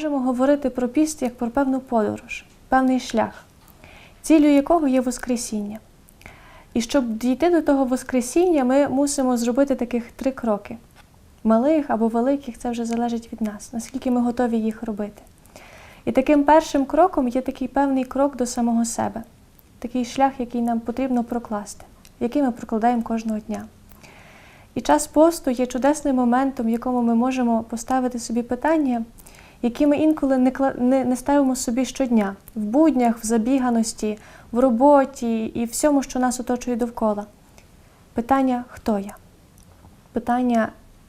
Можемо говорити про піст як про певну подорож, певний шлях, ціллю якого є Воскресіння. І щоб дійти до того Воскресіння, ми мусимо зробити таких три кроки. Малих або великих, це вже залежить від нас, наскільки ми готові їх робити. І таким першим кроком є такий певний крок до самого себе, такий шлях, який нам потрібно прокласти, який ми прокладаємо кожного дня. І час посту є чудесним моментом, в якому ми можемо поставити собі питання, які ми інколи не, не, не ставимо собі щодня в буднях, в забіганості, в роботі і всьому, що нас оточує довкола. Питання, хто я? Питання,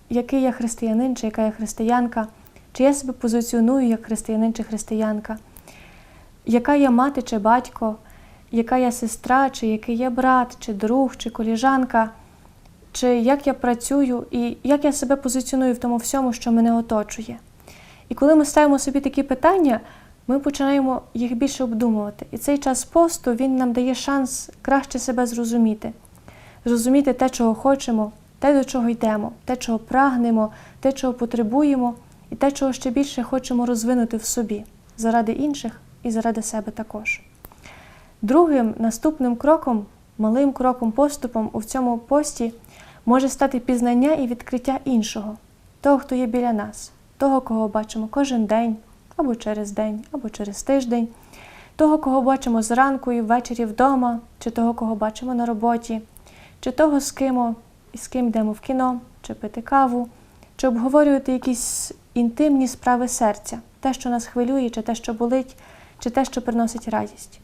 який я християнин чи яка я християнка, чи я себе позиціоную як християнин чи християнка, яка я мати чи батько, яка я сестра, чи який я брат, чи друг, чи коліжанка, чи як я працюю і як я себе позиціоную в тому всьому, що мене оточує. І коли ми ставимо собі такі питання, ми починаємо їх більше обдумувати. І цей час посту він нам дає шанс краще себе зрозуміти, зрозуміти те, чого хочемо, те, до чого йдемо, те, чого прагнемо, те, чого потребуємо, і те, чого ще більше хочемо розвинути в собі заради інших і заради себе також. Другим наступним кроком, малим кроком поступом у цьому пості може стати пізнання і відкриття іншого, того, хто є біля нас, того, кого бачимо кожен день, або через день, або через тиждень, того, кого бачимо зранку і ввечері вдома, чи того, кого бачимо на роботі, чи того, з ким, з ким йдемо в кіно, чи пити каву, чи обговорювати якісь інтимні справи серця, те, що нас хвилює, чи те, що болить, чи те, що приносить радість.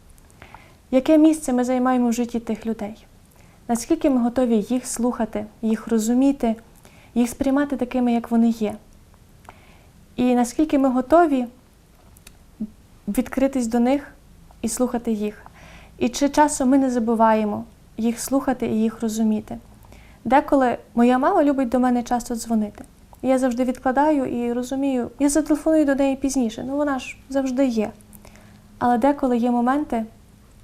Яке місце ми займаємо в житті тих людей? Наскільки ми готові їх слухати, їх розуміти, їх сприймати такими, як вони є? І наскільки ми готові відкритись до них і слухати їх? І чи часом ми не забуваємо їх слухати і їх розуміти? Деколи моя мама любить до мене часто дзвонити. Я завжди відкладаю і розумію, я зателефоную до неї пізніше, ну вона ж завжди є. Але деколи є моменти,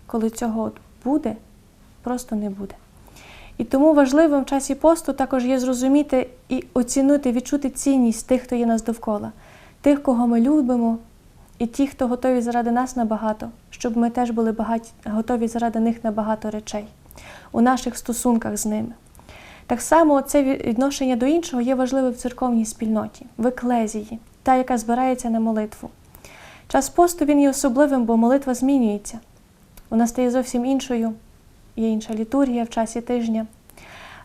коли цього буде, просто не буде. І тому важливим в часі посту також є зрозуміти і оцінити, відчути цінність тих, хто є нас довкола, тих, кого ми любимо, і ті, хто готові заради нас на багато, щоб ми теж були багаті, готові заради них на багато речей у наших стосунках з ними. Так само це відношення до іншого є важливе в церковній спільноті, в еклезії, та, яка збирається на молитву. Час посту він є особливим, бо молитва змінюється. Вона стає зовсім іншою, є інша літургія в часі тижня.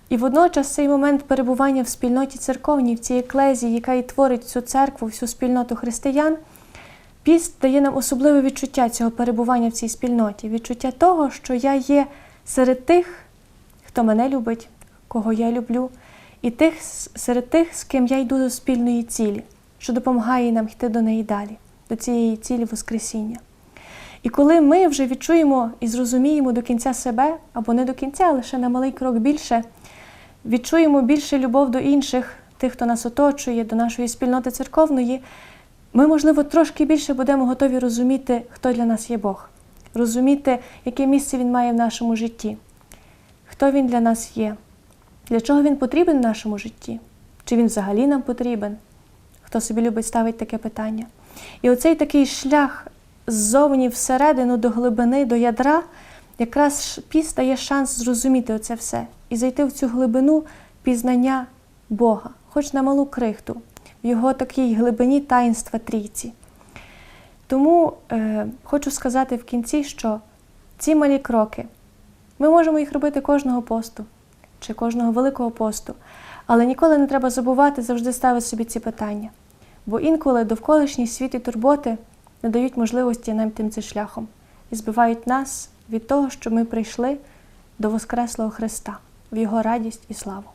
І водночас цей момент перебування в спільноті церковній, в цій еклезії, яка і творить всю церкву, всю спільноту християн, піст дає нам особливе відчуття цього перебування в цій спільноті, відчуття того, що я є серед тих, хто мене любить, кого я люблю, і тих, серед тих, з ким я йду до спільної цілі, що допомагає нам йти до неї далі, до цієї цілі Воскресіння. І коли ми вже відчуємо і зрозуміємо до кінця себе, або не до кінця, а лише на малий крок більше, відчуємо більше любов до інших, тих, хто нас оточує, до нашої спільноти церковної, ми, можливо, трошки більше будемо готові розуміти, хто для нас є Бог, розуміти, яке місце Він має в нашому житті, хто Він для нас є, для чого Він потрібен в нашому житті, чи Він взагалі нам потрібен, хто собі любить ставити таке питання. І оцей такий шлях ззовні всередину до глибини, до ядра, якраз піст дає шанс зрозуміти оце все і зайти в цю глибину пізнання Бога, хоч на малу крихту, в його такій глибині таїнства трійці. Тому е, хочу сказати в кінці, що ці малі кроки ми можемо їх робити кожного посту чи кожного великого посту, але ніколи не треба забувати завжди ставити собі ці питання. Бо інколи довколишній світ і турботи не дають можливості нам тим цим шляхом і збивають нас від того, що ми прийшли до Воскреслого Христа в Його радість і славу.